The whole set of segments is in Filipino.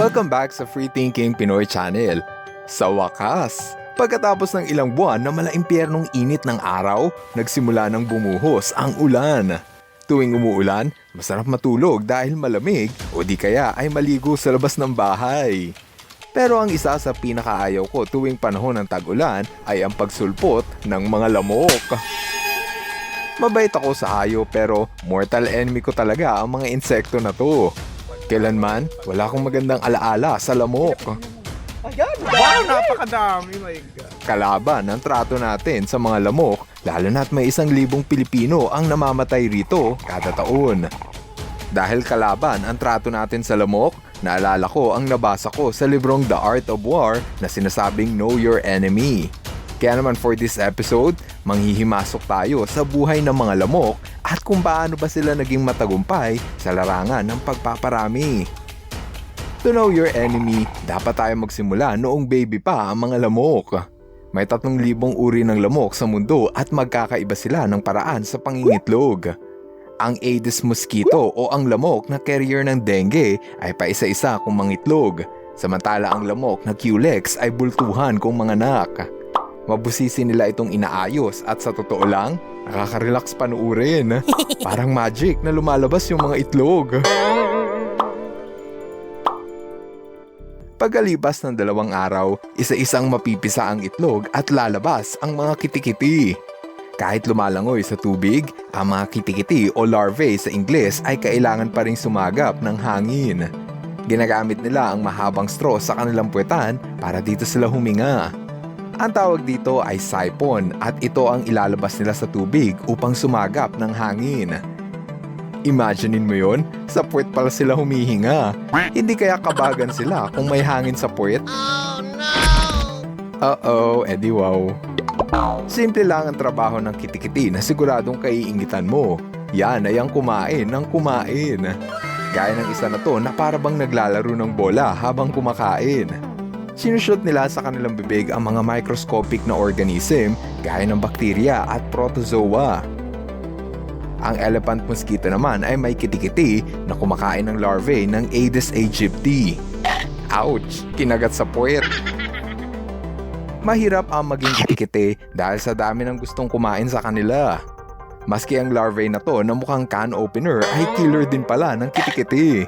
Welcome back sa Free Thinking Pinoy Channel. Sa wakas, pagkatapos ng ilang buwan na malaimpyernong init ng araw, nagsimula ng bumuhos ang ulan. Tuwing umuulan, masarap matulog dahil malamig o di kaya ay maligo sa labas ng bahay. Pero ang isa sa pinakaayaw ko tuwing panahon ng tag-ulan ay ang pagsulpot ng mga lamok. Mabait ako sa hayo pero mortal enemy ko talaga ang mga insekto na to. Kailanman, wala akong magandang alaala sa lamok. Ayan! Wow, napakadami, my God. Kalaban ang trato natin sa mga lamok, lalo na't may isang libong Pilipino ang namamatay rito kada taon. Dahil kalaban ang trato natin sa lamok, naalala ko ang nabasa ko sa librong The Art of War na sinasabing Know Your Enemy. Kaya naman for this episode, manghihimasok tayo sa buhay ng mga lamok at kung paano ba sila naging matagumpay sa larangan ng pagpaparami. To know your enemy, dapat tayo magsimula noong baby pa ang mga lamok. May 3,000 uri ng lamok sa mundo at magkakaiba sila ng paraan sa pangingitlog. Ang Aedes mosquito o ang lamok na carrier ng dengue ay paisa-isa kung mangitlog, samantala ang lamok na Culex ay bultuhan kung manganak. Mabusisi nila itong inaayos at sa totoo lang, nakaka-relax panuurin. Parang magic na lumalabas yung mga itlog. Pagkalipas ng dalawang araw, isa-isang mapipisa ang itlog at lalabas ang mga kitikiti. Kahit lumalangoy sa tubig, ang mga kitikiti o larvae sa Ingles ay kailangan pa rin sumagap ng hangin. Ginagamit nila ang mahabang straw sa kanilang puwetan para dito sila huminga. Ang tawag dito ay siphon at ito ang ilalabas nila sa tubig upang sumagap ng hangin. Imaginein mo yon, sa puwet pala sila humihinga. Hindi kaya kabagan sila kung may hangin sa puwet? Uh-oh, edi wow. Simple lang ang trabaho ng kitikiti na siguradong kaiingitan mo. Yan ay ang kumain ng kumain. Gaya ng isa na to na parabang naglalaro ng bola habang kumakain. Sinushoot nila sa kanilang bibig ang mga microscopic na organism gaya ng bakterya at protozoa. Ang elephant mosquito naman ay may kitikiti na kumakain ng larvae ng Aedes aegypti. Ouch! Kinagat sa puwet. Mahirap ang maging kitikiti dahil sa dami ng gustong kumain sa kanila. Maski ang larvae na to na mukhang can opener ay killer din pala ng kitikiti.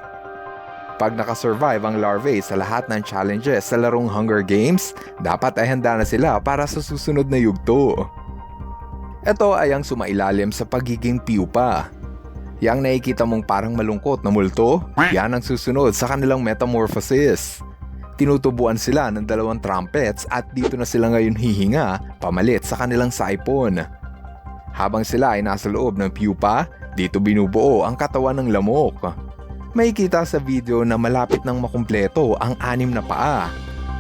Pag nakasurvive ang larvae sa lahat ng challenges sa larong Hunger Games, dapat ay handa na sila para sa susunod na yugto. Ito ay ang sumailalim sa pagiging pupa. Yang nakikita mong parang malungkot na multo, yan ang susunod sa kanilang metamorphosis. Tinutubuan sila ng dalawang trumpets at dito na sila ngayon hihinga pamalit sa kanilang saipon. Habang sila ay nasa loob ng pupa, dito binubuo ang katawan ng lamok. May kita sa video na malapit ng makumpleto ang anim na paa.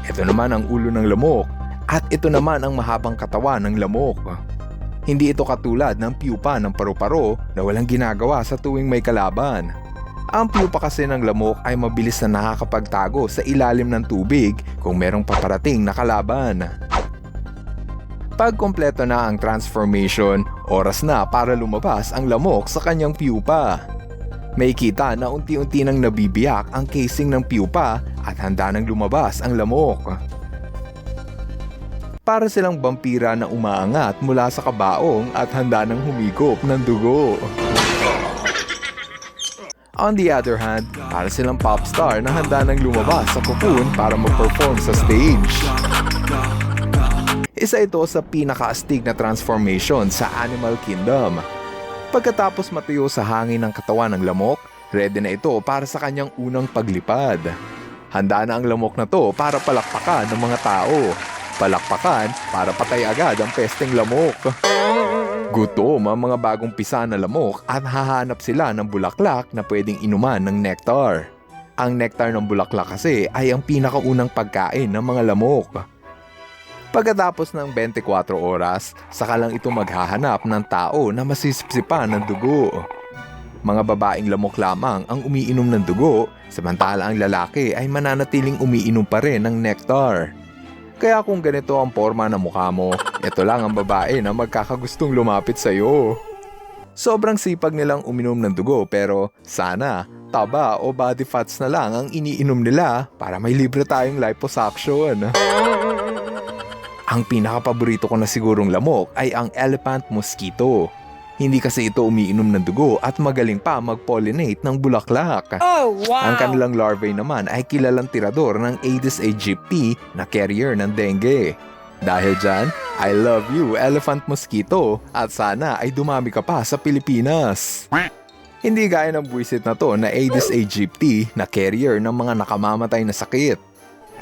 Ito naman ang ulo ng lamok at ito naman ang mahabang katawan ng lamok. Hindi ito katulad ng pupa ng paru-paro na walang ginagawa sa tuwing may kalaban. Ang pupa kasi ng lamok ay mabilis na nakakapagtago sa ilalim ng tubig kung merong paparating na kalaban. Pag kompleto na ang transformation, oras na para lumabas ang lamok sa kanyang pupa. May kita na unti-unti nang nabibiyak ang casing ng pupa at handa nang lumabas ang lamok para silang vampira na umaangat mula sa kabaong at handa ng humigop ng dugo. On the other hand, para silang pop star na handa nang lumabas sa cocoon para mag-perform sa stage. Isa ito sa pinakaastig na transformation sa Animal Kingdom. Pagkatapos matuyo sa hangin ng katawan ng lamok, ready na ito para sa kanyang unang paglipad. Handa na ang lamok na to para palakpakan ng mga tao palakpakan para patay agad ang pesteng lamok. Gutom ang mga bagong pisa na lamok at hahanap sila ng bulaklak na pwedeng inuman ng nectar. Ang nectar ng bulaklak kasi ay ang pinakaunang pagkain ng mga lamok. Pagkatapos ng 24 oras, saka lang ito maghahanap ng tao na masisipsipan ng dugo. Mga babaeng lamok lamang ang umiinom ng dugo, samantala ang lalaki ay mananatiling umiinom pa rin ng nectar. Kaya kung ganito ang forma ng mukha mo, ito lang ang babae na magkakagustong lumapit sa iyo. Sobrang sipag nilang uminom ng dugo pero sana taba o body fats na lang ang iniinom nila para may libre tayong liposuction. Ang pinakapaborito ko na sigurong lamok ay ang elephant mosquito. Hindi kasi ito umiinom ng dugo at magaling pa mag-pollinate ng bulaklak. Oh, wow! Ang kanilang larvae naman ay kilalang tirador ng Aedes aegypti na carrier ng dengue. Dahil dyan, I love you, elephant mosquito, at sana ay dumami ka pa sa Pilipinas. Hindi gaya ng buwisit na to na Aedes aegypti na carrier ng mga nakamamatay na sakit.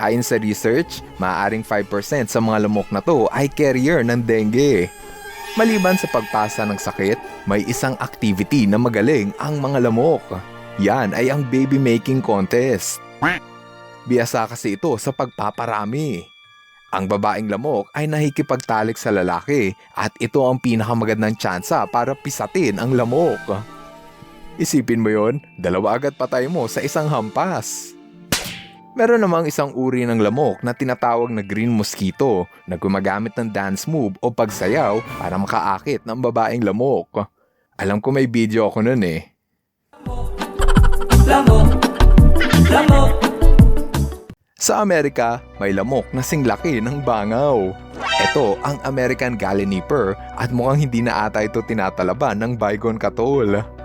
Ayon sa research, maaaring 5% sa mga lamok na to ay carrier ng dengue. Maliban sa pagpasa ng sakit, may isang activity na magaling ang mga lamok. Yan ay ang baby making contest. Biyasa kasi ito sa pagpaparami. Ang babaeng lamok ay nakikipagtalik sa lalaki at ito ang pinakamagandang tsansa para pisatin ang lamok. Isipin mo yon, dalawa agad patay mo sa isang hampas. Meron namang isang uri ng lamok na tinatawag na green mosquito na gumagamit ng dance move o pagsayaw para makaakit ng babaeng lamok. Alam ko may video ako nun eh. Sa Amerika, may lamok na singlaki ng bangaw. Ito ang American Galliniper at mukhang hindi na ata ito tinatalaban ng bygone katol.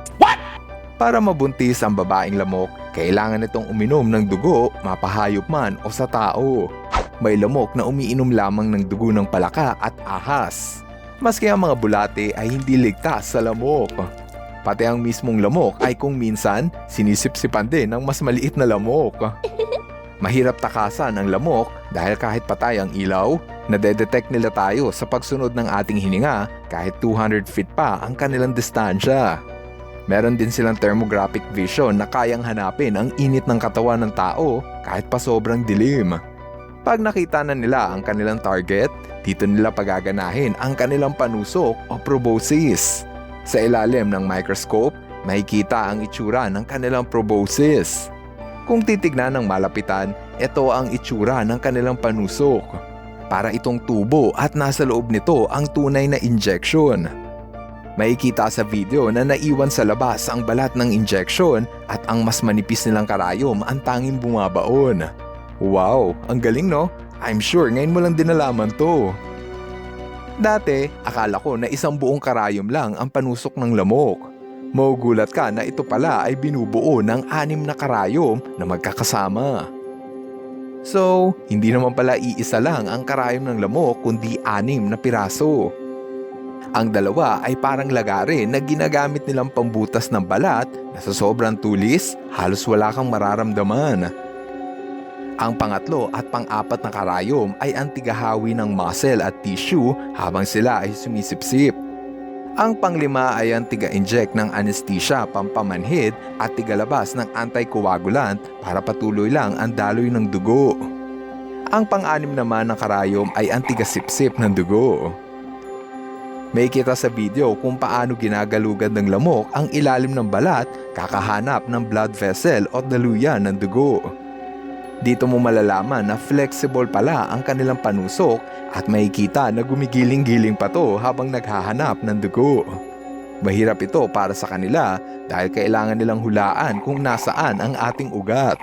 Para mabuntis ang babaeng lamok, kailangan itong uminom ng dugo, mapahayop man o sa tao. May lamok na umiinom lamang ng dugo ng palaka at ahas. Maski ang mga bulate ay hindi ligtas sa lamok. Pati ang mismong lamok ay kung minsan sinisipsipan din ng mas maliit na lamok. Mahirap takasan ang lamok dahil kahit patay ang ilaw, nadedetect nila tayo sa pagsunod ng ating hininga kahit 200 feet pa ang kanilang distansya. Meron din silang thermographic vision na kayang hanapin ang init ng katawan ng tao kahit pa sobrang dilim. Pag nakita na nila ang kanilang target, dito nila pagaganahin ang kanilang panusok o proboscis. Sa ilalim ng microscope, makikita ang itsura ng kanilang proboscis. Kung titignan ng malapitan, ito ang itsura ng kanilang panusok. Para itong tubo at nasa loob nito ang tunay na injection. Makikita sa video na naiwan sa labas ang balat ng injection at ang mas manipis nilang karayom ang tanging bumabaon. Wow, ang galing no? I'm sure ngayon mo lang din to. Dati, akala ko na isang buong karayom lang ang panusok ng lamok. Maugulat ka na ito pala ay binubuo ng anim na karayom na magkakasama. So, hindi naman pala iisa lang ang karayom ng lamok kundi anim na piraso. Ang dalawa ay parang lagarin na ginagamit nilang pambutas ng balat na sa sobrang tulis, halos wala kang mararamdaman. Ang pangatlo at pang-apat na karayom ay ang tigahawi ng muscle at tissue habang sila ay sumisipsip. Ang panglima ay ang tiga-inject ng anesthesia pampamanhid at tigalabas ng anticoagulant para patuloy lang ang daloy ng dugo. Ang pang-anim naman ng karayom ay ang tigasipsip ng dugo. May kita sa video kung paano ginagalugan ng lamok ang ilalim ng balat kakahanap ng blood vessel o daluyan ng dugo. Dito mo malalaman na flexible pala ang kanilang panusok at makikita na gumigiling-giling pa to habang naghahanap ng dugo. Mahirap ito para sa kanila dahil kailangan nilang hulaan kung nasaan ang ating ugat.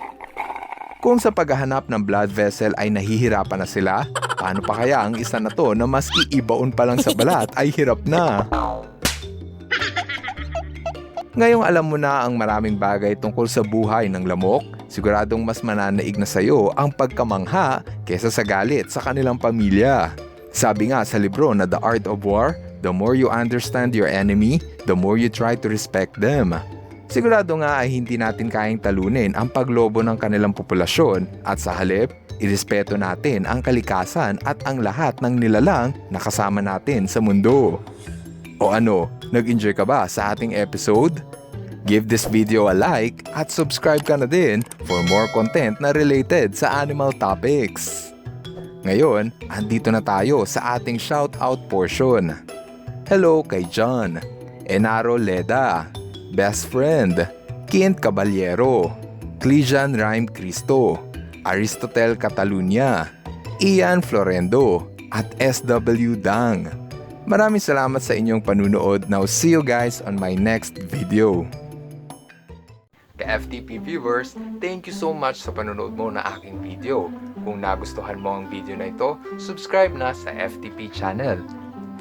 Kung sa paghahanap ng blood vessel ay nahihirapan na sila, paano pa kaya ang isa na to na maski ibaon pa lang sa balat ay hirap na? Ngayong alam mo na ang maraming bagay tungkol sa buhay ng lamok, siguradong mas mananaig na sa'yo ang pagkamangha kesa sa galit sa kanilang pamilya. Sabi nga sa libro na The Art of War, the more you understand your enemy, the more you try to respect them. Sigurado nga ay hindi natin kayang talunin ang paglobo ng kanilang populasyon at sa halip, irespeto natin ang kalikasan at ang lahat ng nilalang na kasama natin sa mundo. O ano, nag-enjoy ka ba sa ating episode? Give this video a like at subscribe ka na din for more content na related sa animal topics. Ngayon, andito na tayo sa ating shoutout portion. Hello kay John, Enaro Leda, Best Friend, Kint Caballero, Clejan Rhyme Cristo, Aristotel Catalunya, Ian Florendo, at SW Dang. Maraming salamat sa inyong panunood. Now see you guys on my next video. Ka-FTP viewers, thank you so much sa panonood mo na aking video. Kung nagustuhan mo ang video na ito, subscribe na sa FTP channel.